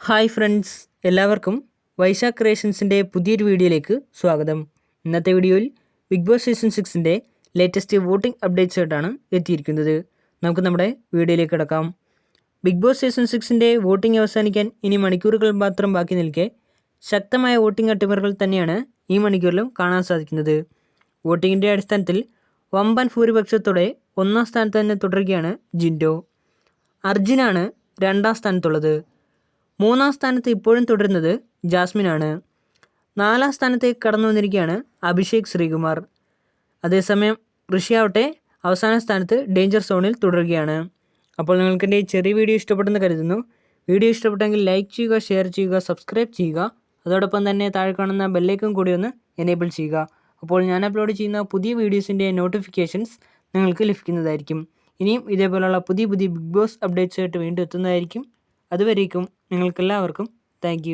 Hi friends എല്ലാവർക്കും വൈശാഖ് ക്രിയേഷൻസിന്റെ പുതിയൊരു വീഡിയോയിലേക്ക് സ്വാഗതം. ഇന്നത്തെ വീഡിയോയിൽ ബിഗ് ബോസ് സീസൺ സിക്സിന്റെ ലേറ്റസ്റ്റ് വോട്ടിംഗ് അപ്ഡേറ്റ്സ് ആയിട്ടാണ് എത്തിയിരിക്കുന്നത്. നമുക്ക് നമ്മുടെ വീഡിയോയിലേക്ക് കിടക്കാം. ബിഗ് ബോസ് സീസൺ സിക്സിന്റെ വോട്ടിംഗ് അവസാനിക്കാൻ ഇനി മണിക്കൂറുകൾ മാത്രം ബാക്കി നിൽക്കെ ശക്തമായ വോട്ടിംഗ് അട്ടിമറികൾ തന്നെയാണ് ഈ മണിക്കൂറിലും കാണാൻ സാധിക്കുന്നത്. വോട്ടിങ്ങിന്റെ അടിസ്ഥാനത്തിൽ വമ്പൻ ഭൂരിപക്ഷത്തോടെ ഒന്നാം സ്ഥാനത്ത് തന്നെ തുടരുകയാണ് ജിൻഡോ. അർജുനാണ് രണ്ടാം സ്ഥാനത്തുള്ളത്. മൂന്നാം സ്ഥാനത്ത് ഇപ്പോഴും തുടരുന്നത് ജാസ്മിനാണ്. നാലാം സ്ഥാനത്തേക്ക് കടന്നു വന്നിരിക്കുകയാണ് അഭിഷേക് ശ്രീകുമാർ. അതേസമയം ഋഷിയാവട്ടെ അവസാന സ്ഥാനത്ത് ഡേഞ്ചർ സോണിൽ തുടരുകയാണ്. അപ്പോൾ നിങ്ങൾക്ക് എന്റെ ഈ ചെറിയ വീഡിയോ ഇഷ്ടപ്പെട്ടെന്ന് കരുതുന്നു. വീഡിയോ ഇഷ്ടപ്പെട്ടെങ്കിൽ ലൈക്ക് ചെയ്യുക ഷെയർ ചെയ്യുക സബ്സ്ക്രൈബ് ചെയ്യുക. അതോടൊപ്പം തന്നെ താഴെ കാണുന്ന ബെല്ലേക്കും കൂടി ഒന്ന് എനേബിൾ ചെയ്യുക. അപ്പോൾ ഞാൻ അപ്ലോഡ് ചെയ്യുന്ന പുതിയ വീഡിയോസിന്റെ നോട്ടിഫിക്കേഷൻസ് നിങ്ങൾക്ക് ലഭിക്കുന്നതായിരിക്കും. ഇനിയും ഇതേപോലുള്ള പുതിയ പുതിയ ബിഗ് ബോസ് അപ്ഡേറ്റ്സ് ആയിട്ട് വീണ്ടും എത്തുന്നതായിരിക്കും. അതുവരേക്കും നിങ്ങൾക്കെല്ലാവർക്കും താങ്ക്